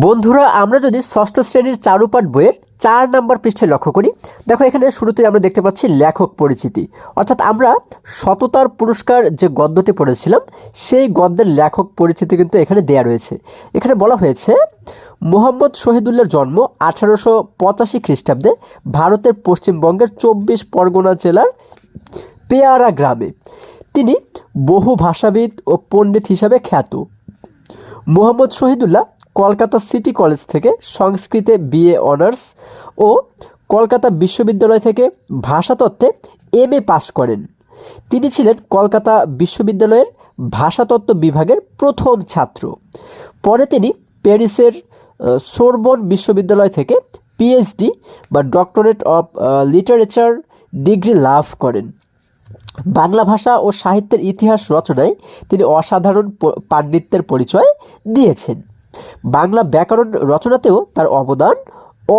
বন্ধুরা, আমরা যদি ষষ্ঠ শ্রেণির চারুপাঠ বইয়ের চার নাম্বার পৃষ্ঠে লক্ষ্য করি, দেখো এখানে শুরুতেই আমরা দেখতে পাচ্ছি লেখক পরিচিতি। অর্থাৎ আমরা সততার পুরস্কার যে গদ্যটি পড়েছিলাম, সেই গদ্যের লেখক পরিচিতি কিন্তু এখানে দেয়া রয়েছে। এখানে বলা হয়েছে, মোহাম্মদ শহীদুল্লাহর জন্ম আঠারোশো পঁচাশি খ্রিস্টাব্দে ভারতের পশ্চিমবঙ্গের চব্বিশ পরগনা জেলার পেয়ারা গ্রামে। তিনি বহু ভাষাবিদ ও পণ্ডিত হিসাবে খ্যাত। মোহাম্মদ শহীদুল্লাহ কলকাতা সিটি কলেজ থেকে সংস্কৃতে বিএ অনার্স ও কলকাতা বিশ্ববিদ্যালয় থেকে ভাষাতত্ত্বে এম এ পাশ করেন। তিনি ছিলেন কলকাতা বিশ্ববিদ্যালয়ের ভাষাতত্ত্ব বিভাগের প্রথম ছাত্র। পরে তিনি প্যারিসের সোরবন বিশ্ববিদ্যালয় থেকে পিএইচডি বা ডক্টরেট অফ লিটারেচার ডিগ্রি লাভ করেন। বাংলা ভাষা ও সাহিত্যের ইতিহাস রচনায় তিনি অসাধারণ পাণ্ডিত্যের পরিচয় দিয়েছেন। বাংলা ব্যাকরণ রচনাতেও তার অবদান ও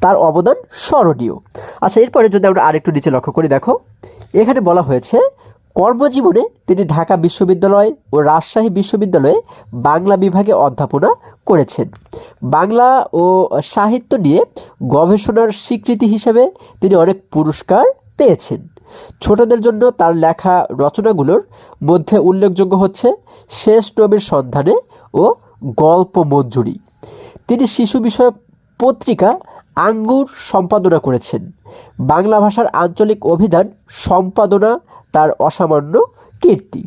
তার অবদান স্মরণীয়। আচ্ছা এরপরে যদি আমরা আরেকটু নিচে লক্ষ্য করি, দেখো, এখানে বলা হয়েছে, কর্মজীবনে তিনি ঢাকা বিশ্ববিদ্যালয় ও রাজশাহী বিশ্ববিদ্যালয়ে বাংলা বিভাগে অধ্যাপনা করেছেন। বাংলা ও সাহিত্য নিয়ে গবেষণার স্বীকৃতি হিসেবে তিনি অনেক পুরস্কার পেয়েছেন। ছোটদের জন্য তার লেখা রচনাগুলোর মধ্যে উল্লেখযোগ্য হচ্ছে, শেষ নবীর সন্ধানে ও গল্প মঞ্জুরি। তিনি শিশু বিষয়ক পত্রিকা আঙ্গুর সম্পাদনা করেছেন। বাংলা ভাষার আঞ্চলিক অভিধান সম্পাদনা, তার অসামান্য কীর্তি।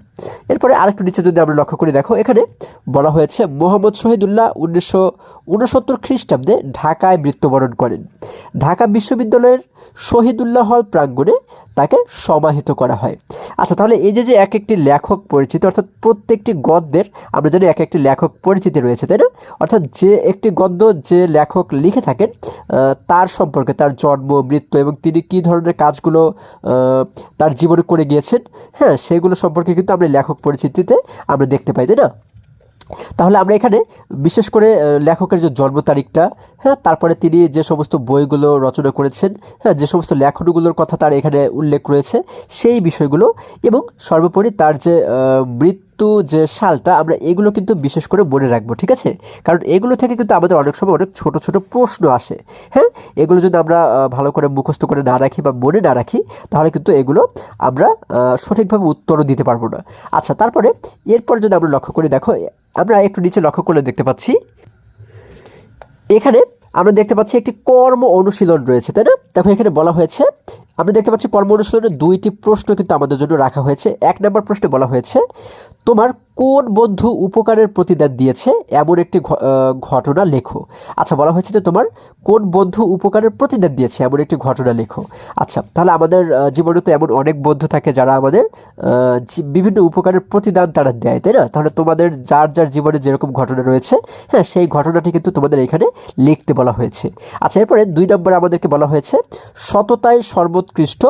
এরপরে আরেকটু নিচে যদি আমরা লক্ষ্য করি, দেখো এখানে বলা হয়েছে, মোহাম্মদ শহীদুল্লাহ উনিশশো উনসত্তর খ্রিস্টাব্দে ঢাকায় মৃত্যুবরণ করেন। ঢাকা বিশ্ববিদ্যালয়ের শহীদুল্লাহ হল প্রাঙ্গণে তাকে সমাহিত করা হয়। আচ্ছা তাহলে এই যে যে এক একটি লেখক পরিচিতি, অর্থাৎ প্রত্যেকটি গদ্যের আমরা জানি এক একটি লেখক পরিচিতি রয়েছে, তাই না? অর্থাৎ যে একটি গদ্য যে লেখক লিখে থাকেন তার সম্পর্কে তার জন্ম, মৃত্যু এবং তিনি কী ধরনের কাজগুলো তার জীবনে করে গিয়েছেন হ্যাঁ সেগুলো সম্পর্কে কিন্তু আমরা লেখক পরিচিতিতে আমরা দেখতে পাই, তাই না? তাহলে আমরা এখানে বিশেষ করে লেখকের যে জন্ম তারিখটা হ্যাঁ তারপরে তিনি যে সমস্ত বইগুলো রচনা করেছেন হ্যাঁ যে সমস্ত লেখনগুলোর কথা তার এখানে উল্লেখ রয়েছে, সেই বিষয়গুলো এবং সর্বোপরি তার যে মৃত্যু যে সালটা, আমরা এগুলো কিন্তু বিশেষ করে মনে রাখব, ঠিক আছে? কারণ এগুলো থেকে কিন্তু আমাদের অনেক সময় অনেক ছোট ছোট প্রশ্ন আসে হ্যাঁ? এগুলো যদি আমরা ভালো করে মুখস্থ করে না রাখি বা মনে না রাখি, তাহলে কিন্তু এগুলো আমরা সঠিকভাবে উত্তরও দিতে পারব না। আচ্ছা তারপরে এরপর যদি আমরা লক্ষ্য করি, দেখো আমরা একটু নিচে লক্ষ্য করলে দেখতে পাচ্ছি। এখানে আমরা দেখতে পাচ্ছি একটি কর্ম অনুশীলন রয়েছে, তাই না? দেখো, এখানে বলা হয়েছে, আমরা দেখতে পাচ্ছি কর্ম অনুশীলনে দুইটি প্রশ্ন কিন্তু আমাদের জন্য রাখা হয়েছে। এক নম্বর প্রশ্নে বলা হয়েছে তোমার কোন বন্ধু উপকারের প্রতিদান দিয়েছে? এমন একটি ঘটনা লেখো। আচ্ছা বলা হয়েছে যে তোমার কোন বন্ধু উপকারের প্রতিদান দিয়েছে? এমন একটি ঘটনা লেখো। আচ্ছা তাহলে আমাদের জীবনে তো এমন অনেক বন্ধু থাকে যারা আমাদের বিভিন্ন উপকারের প্রতিদান তারা দেয়, তাই না? তাহলে তোমাদের যার যার জীবনে যেরকম ঘটনা রয়েছে হ্যাঁ সেই ঘটনাটি কিন্তু তোমাদের এখানে লিখতে বলা হয়েছে। আচ্ছা এরপরে দুই নম্বরে আমাদেরকে বলা হয়েছে সততায় সর্বোৎকৃষ্ট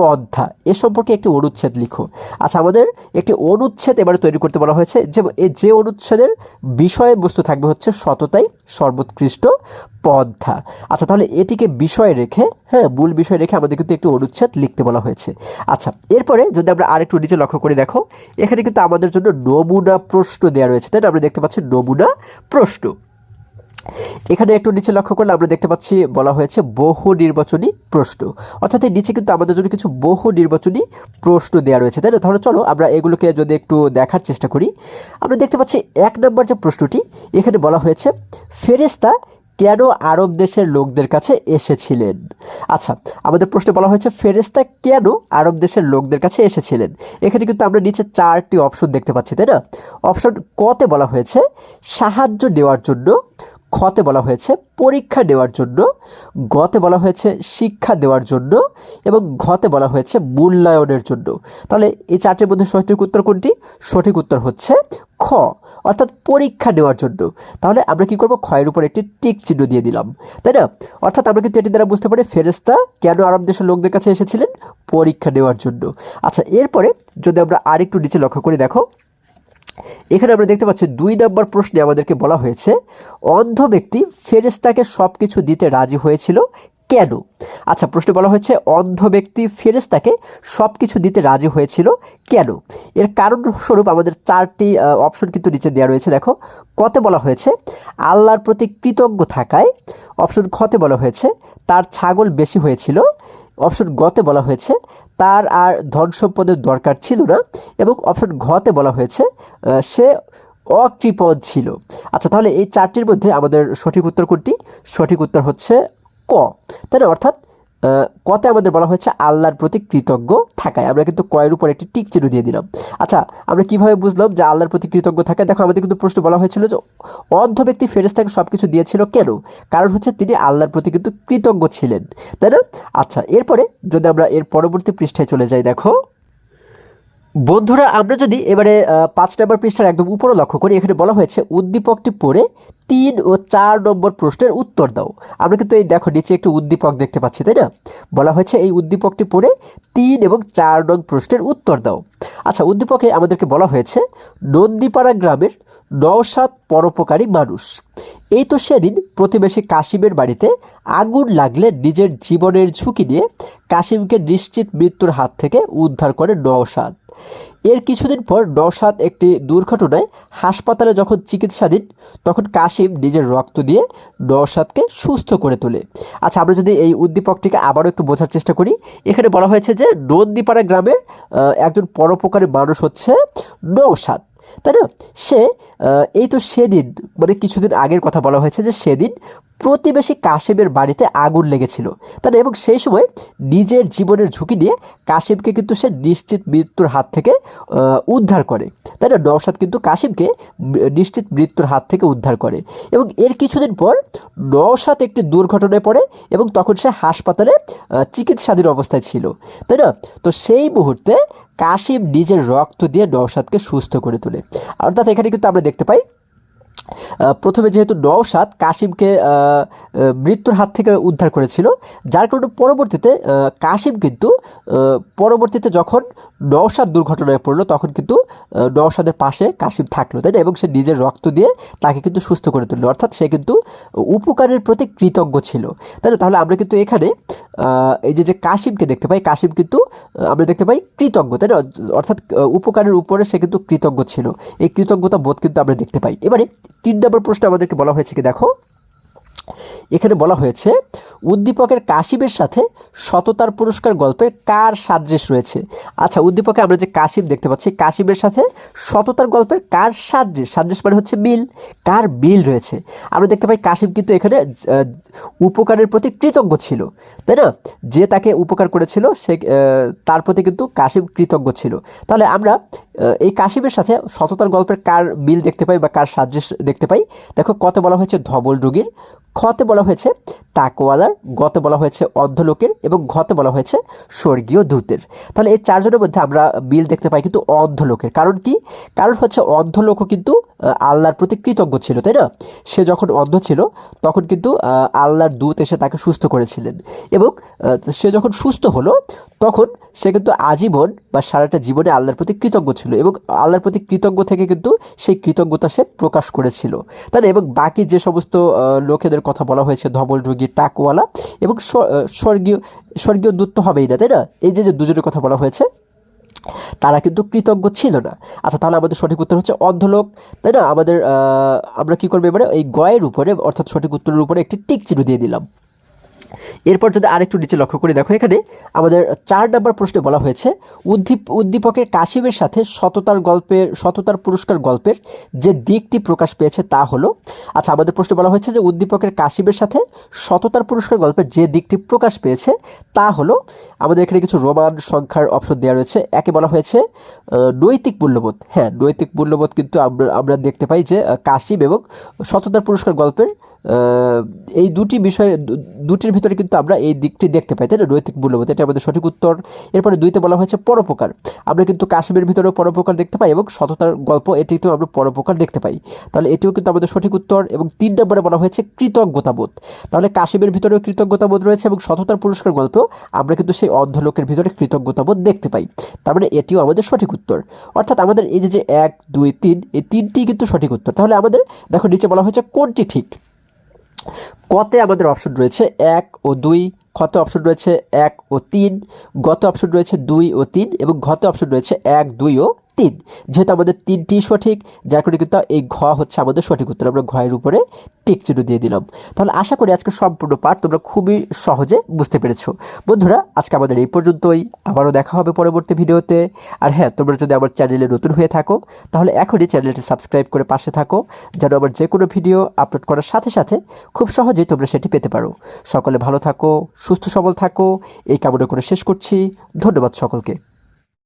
পন্থা এ সম্পর্কে একটি অনুচ্ছেদ লিখো আচ্ছা আমাদের একটি অনুচ্ছেদ এবারে তৈরি করতে বলা হয়েছে যে যে অনুচ্ছেদের বিষয়বস্তু থাকবে হচ্ছে সততাই সর্বোৎকৃষ্ট পন্থা আচ্ছা তাহলে এটিকে বিষয় রেখে হ্যাঁ মূল বিষয় রেখে আমাদের কিন্তু একটি অনুচ্ছেদ লিখতে বলা হয়েছে। আচ্ছা এরপরে যদি আমরা আরেকটু নিচে লক্ষ্য করে, দেখো, এখানে কিন্তু আমাদের জন্য নমুনা প্রশ্ন দেওয়া রয়েছে। তাই আমরা দেখতে পাচ্ছি নমুনা প্রশ্ন। এখানে একটু নিচে লক্ষ্য করলে আমরা দেখতে পাচ্ছি, বলা হয়েছে বহু নির্বাচনী প্রশ্ন। অর্থাৎ এই নিচে কিন্তু আমাদের জন্য কিছু বহু নির্বাচনী প্রশ্ন দেওয়া রয়েছে, তাই না? তাহলে চলো আমরা এগুলোকে যদি একটু দেখার চেষ্টা করি। আমরা দেখতে পাচ্ছি এক নম্বর যে প্রশ্নটি, এখানে বলা হয়েছে ফেরেস্তা কেন আরব দেশের লোকদের কাছে এসেছিলেন? আচ্ছা আমাদের প্রশ্নে বলা হয়েছে ফেরেস্তা কেন আরব দেশের লোকদের কাছে এসেছিলেন? এখানে কিন্তু আমরা নিচে চারটি অপশন দেখতে পাচ্ছি, তাই না? অপশন কতে বলা হয়েছে, সাহায্য নেওয়ার জন্য খতে বলা হয়েছে, পরীক্ষা নেওয়ার জন্য, গতে বলা হয়েছে, শিক্ষা দেওয়ার জন্য এবং ঘতে বলা হয়েছে, মূল্যায়নের জন্য। তাহলে এই চারটির মধ্যে সঠিক উত্তর কোনটি? সঠিক উত্তর হচ্ছে খ, অর্থাৎ পরীক্ষা নেওয়ার জন্য। তাহলে আমরা কি করব? ক্ষয়ের উপর একটি টিক চিহ্ন দিয়ে দিলাম। তাই না? অর্থাৎ আমরা কিন্তু এটি দ্বারা বুঝতে পারি ফেরেস্তা কেন আরব দেশের লোকদের কাছে এসেছিলেন? পরীক্ষা নেওয়ার জন্য। আচ্ছা এরপরে যদি আমরা আরেকটু নিচে লক্ষ্য করি, দেখো এখানে আমরা দেখতে পাচ্ছি দুই নম্বর প্রশ্নে আমাদেরকে বলা হয়েছে, অন্ধ ব্যক্তি ফেরেস্তাকে সব কিছু দিতে রাজি হয়েছিল কেন? আচ্ছা প্রশ্নে বলা হয়েছে, অন্ধ ব্যক্তি ফেরেস্তাকে সব কিছু দিতে রাজি হয়েছিল কেন? এর কারণ স্বরূপ আমাদের চারটি অপশন কিন্তু নিচে দেওয়া রয়েছে। দেখো, কতে বলা হয়েছে, আল্লাহর প্রতি কৃতজ্ঞ থাকায়। অপশন খতে বলা হয়েছে, তার ছাগল বেশি হয়েছিল। অপশন গতে বলা হয়েছে তার আর ধন সম্পদের দরকার ছিল না এবং অপশন ঘতে বলা হয়েছে সে অকৃপদ ছিল। আচ্ছা তাহলে এই চারটির মধ্যে আমাদের সঠিক উত্তর কোনটি? সঠিক উত্তর হচ্ছে ক। তাহলে অর্থাৎ কতে আমাদের বলা হয়েছে আল্লাহর প্রতি কৃতজ্ঞ থাকায়। আমরা কিন্তু কয়ের উপর একটি টিক চিহ্ন দিয়ে দিলাম। আচ্ছা আমরা কীভাবে বুঝলাম যে আল্লাহর প্রতি কৃতজ্ঞ থাকায়? দেখো, আমাদের কিন্তু প্রশ্ন বলা হয়েছিল যে অর্ধ ব্যক্তি ফেরেস্তাকে সব কিছু দিয়েছিল কেন? কারণ হচ্ছে তিনি আল্লাহর প্রতি কিন্তু কৃতজ্ঞ ছিলেন, তাই না? আচ্ছা এরপরে যদি আমরা এর পরবর্তী পৃষ্ঠায় চলে যাই, দেখো। বন্ধুরা, আমরা যদি এবারে পাঁচ নম্বর পৃষ্ঠার একদম উপরে লক্ষ্য করি, এখানে বলা হয়েছে, উদ্দীপকটি পড়ে তিন ও চার নম্বর প্রশ্নের উত্তর দাও। আমরা কিন্তু এই দেখো, নিচে একটি উদ্দীপক দেখতে পাচ্ছি, তাই না? বলা হয়েছে, এই উদ্দীপকটি পড়ে তিন এবং চার নং প্রশ্নের উত্তর দাও। আচ্ছা উদ্দীপকে আমাদেরকে বলা হয়েছে, নন্দীপাড়া গ্রামের নওসাত পরোপকারী মানুষ। এই তো সেদিন প্রতিবেশী কাশিমের বাড়িতে আগুন লাগলে নিজের জীবনের ঝুঁকি নিয়ে কাশিমকে নিশ্চিত মৃত্যুর হাত থেকে উদ্ধার করে নওসাদ এর কিছুদিন পর নওসাদ একটি দুর্ঘটনায় হাসপাতালে যখন চিকিৎসাধীন, তখন কাশিম নিজের রক্ত দিয়ে নওসাদকে সুস্থ করে তোলে। আচ্ছা আমরা যদি এই উদ্দীপকটিকে আবারও একটু বোঝার চেষ্টা করি, এখানে বলা হয়েছে যে নন্দীপাড়া গ্রামের একজন পরোপকারী মানুষ হচ্ছে নওসাদ তাই না? সে এই তো সেদিন মানে কিছুদিন আগের কথা বলা হয়েছে যে সেদিন প্রতিবেশী কাশিমের বাড়িতে আগুন লেগেছিল। তাই এবং সেই সময় নিজের জীবনের ঝুঁকি নিয়ে কাশিমকে কিন্তু সে নিশ্চিত মৃত্যুর হাত থেকে উদ্ধার করে। তাই না? নওশাদ কিন্তু কাশিমকে নিশ্চিত মৃত্যুর হাত থেকে উদ্ধার করে। এবং এর কিছুদিন পর নওশাদ একটি দুর্ঘটনায় পড়ে এবং তখন সে হাসপাতালে চিকিৎসাধীন অবস্থায় ছিল। তাই না? তো সেই মুহূর্তে কাশিম নিজের রক্ত দিয়ে নওশাদকে সুস্থ করে তোলে। অর্থাৎ এখানে কিন্তু আমরা দেখতে পাই প্রথমে যেহেতু নওশাদ কাশিমকে মৃত্যুর হাত থেকে উদ্ধার করেছিল, যার কারণে পরবর্তীতে কাশিম কিন্তু পরবর্তীতে যখন নওশাদ দুর্ঘটনায় পড়ল, তখন কিন্তু নওশাদের পাশে কাশিম থাকল, তাই না? এবং সে নিজের রক্ত দিয়ে তাকে কিন্তু সুস্থ করে তুললো। অর্থাৎ সে কিন্তু উপকারের প্রতি কৃতজ্ঞ ছিল, তাই না? তাহলে আমরা কিন্তু এখানে এই যে যে কাশিমকে দেখতে পাই, কাশিম কিন্তু আমরা দেখতে পাই কৃতজ্ঞ, তাই না? অর্থাৎ উপকারের উপরে সে কিন্তু কৃতজ্ঞ ছিল। এই কৃতজ্ঞতা বোধ কিন্তু আমরা দেখতে পাই। এবারে তিন নম্বর প্রশ্ন আমাদেরকে বলা হয়েছে কি দেখো? এখানে বলা হয়েছে উদ্দীপকের কাশিমের সাথে সততার পুরস্কার গল্পের কার সাদৃশ্য রয়েছে? আচ্ছা উদ্দীপকে আমরা যে কাশিম দেখতে পাচ্ছি কাশিমের সাথে সততার গল্পের কার সাদৃশ্য? সাদৃশ্য মানে হচ্ছে মিল, কার মিল রয়েছে? আমরা দেখতে পাই কাশিম কিন্তু এখানে উপকারের প্রতি কৃতজ্ঞ ছিল, তাই না? যে তাকে উপকার করেছিল, সে তার প্রতি কিন্তু কাশিম কৃতজ্ঞ ছিল। তাহলে আমরা এই কাশিমের সাথে সততার গল্পের কার মিল দেখতে পাই বা কার সাদৃশ্য দেখতে পাই। দেখো, কত বলা হয়েছে ধবল রোগীর, খতে বলা হয়েছে টাকওয়ালার গতে বলা হয়েছে অন্ধলোকের এবং ঘতে বলা হয়েছে স্বর্গীয় দূতের। তাহলে এই চারজনের মধ্যে আমরা বিল দেখতে পাই কিন্তু অন্ধলোকের কারণ কি? কারণ হচ্ছে অন্ধলোকও কিন্তু আল্লাহর প্রতি কৃতজ্ঞ ছিল, তাই না? সে যখন অন্ধ ছিল, তখন কিন্তু আল্লাহর দূত এসে তাকে সুস্থ করেছিলেন। এবং সে যখন সুস্থ হলো, তখন সে কিন্তু আজীবন বা সারাটা জীবনে আল্লাহর প্রতি কৃতজ্ঞ ছিল এবং আল্লাহর প্রতি কৃতজ্ঞ থেকে কিন্তু সেই কৃতজ্ঞতা সে প্রকাশ করেছিল। তাই এবং বাকি যে সমস্ত লোকেদের কথা বলা হয়েছে, ধবল রোগী তাকওয়ালা এবং স্বর্গীয় স্বর্গীয় দূত তো হবেই না, তাই না? এই যে যে দুজনের কথা বলা হয়েছে, তারা কিন্তু কৃতজ্ঞ ছিল না। আচ্ছা তাহলে আমাদের সঠিক উত্তর হচ্ছে অন্ধলোক, তাই না? আমাদের আমরা কী করব এবারে? এই গয়ের উপরে, অর্থাৎ সঠিক উত্তরের উপরে একটি টিক চিহ্ন দিয়ে দিলাম। এরপর যদি আরেকটু নিচে লক্ষ্য করে, দেখো এখানে আমাদের চার নম্বর প্রশ্নে বলা হয়েছে, উদ্দীপ উদ্দীপকের কাশিমের সাথে সততার গল্পের সততার পুরস্কার গল্পের যে দিকটি প্রকাশ পেয়েছে তা হলো আচ্ছা আমাদের প্রশ্নে বলা হয়েছে যে উদ্দীপকের কাশিমের সাথে সততার পুরস্কার গল্পের যে দিকটি প্রকাশ পেয়েছে তা হলো, আমাদের এখানে কিছু রোমান সংখ্যার অপশন দেওয়া রয়েছে। একে বলা হয়েছে নৈতিক মূল্যবোধ। হ্যাঁ নৈতিক মূল্যবোধ কিন্তু আমরা আমরা দেখতে পাই যে কাশিম এবং সততার পুরস্কার গল্পের এই দুটি বিষয়ে দুটির ভিতরে কিন্তু আমরা এই দিকটি দেখতে পাই, তাই না? নৈতিক মূল্যবোধ, এটা আমাদের সঠিক উত্তর। এরপরে দুইতে বলা হয়েছে পরোপকার। আমরা কিন্তু কাশ্মীর ভিতরেও পরোপকার দেখতে পাই এবং সততার গল্প, এটিতেও আমরা পরোপকার দেখতে পাই। তাহলে এটিও কিন্তু আমাদের সঠিক উত্তর এবং তিন নম্বরে বলা হয়েছে কৃতজ্ঞতাবোধ। তাহলে কাশ্মীর ভিতরেও কৃতজ্ঞতাবোধ রয়েছে এবং সততার পুরস্কার গল্পেও আমরা কিন্তু সেই অন্ধলোকের ভিতরে কৃতজ্ঞতাবোধ দেখতে পাই। তার মানে এটিও আমাদের সঠিক উত্তর। অর্থাৎ আমাদের এই যে এক, দুই, তিন, এই তিনটি কিন্তু সঠিক উত্তর। তাহলে আমাদের, দেখো, নিচে বলা হয়েছে কোনটি ঠিক? কতে আমাদের অপশন রয়েছে এক ও দুই, ক্ষত অপশন রয়েছে এক ও তিন, গত অপশন রয়েছে দুই ও তিন এবং ঘতে অপশন রয়েছে এক, দুই ও তিন। যেহেতু আমাদের তিনটি সঠিক, যার কারণে কিন্তু এই ঘ হচ্ছে আমাদের সঠিক উত্তর। আমরা ঘয়ের উপরে টিক চিহ্ন দিয়ে দিলাম। তাহলে আশা করি আজকে সম্পূর্ণ পাঠ তোমরা খুবই সহজে বুঝতে পেরেছ। বন্ধুরা, আজকে আমাদের এই পর্যন্তই। আবারও দেখা হবে পরবর্তী ভিডিওতে। আর হ্যাঁ তোমরা যদি আমার চ্যানেলে নতুন হয়ে থাকো, তাহলে এখনই চ্যানেলটি সাবস্ক্রাইব করে পাশে থাকো, যেন আমার যে কোনো ভিডিও আপলোড করার সাথে সাথে খুব সহজেই তোমরা সেটি পেতে পারো। সকলে ভালো থাকো, সুস্থ সবল থাকো। এই কামনা করে শেষ করছি। ধন্যবাদ সকলকে।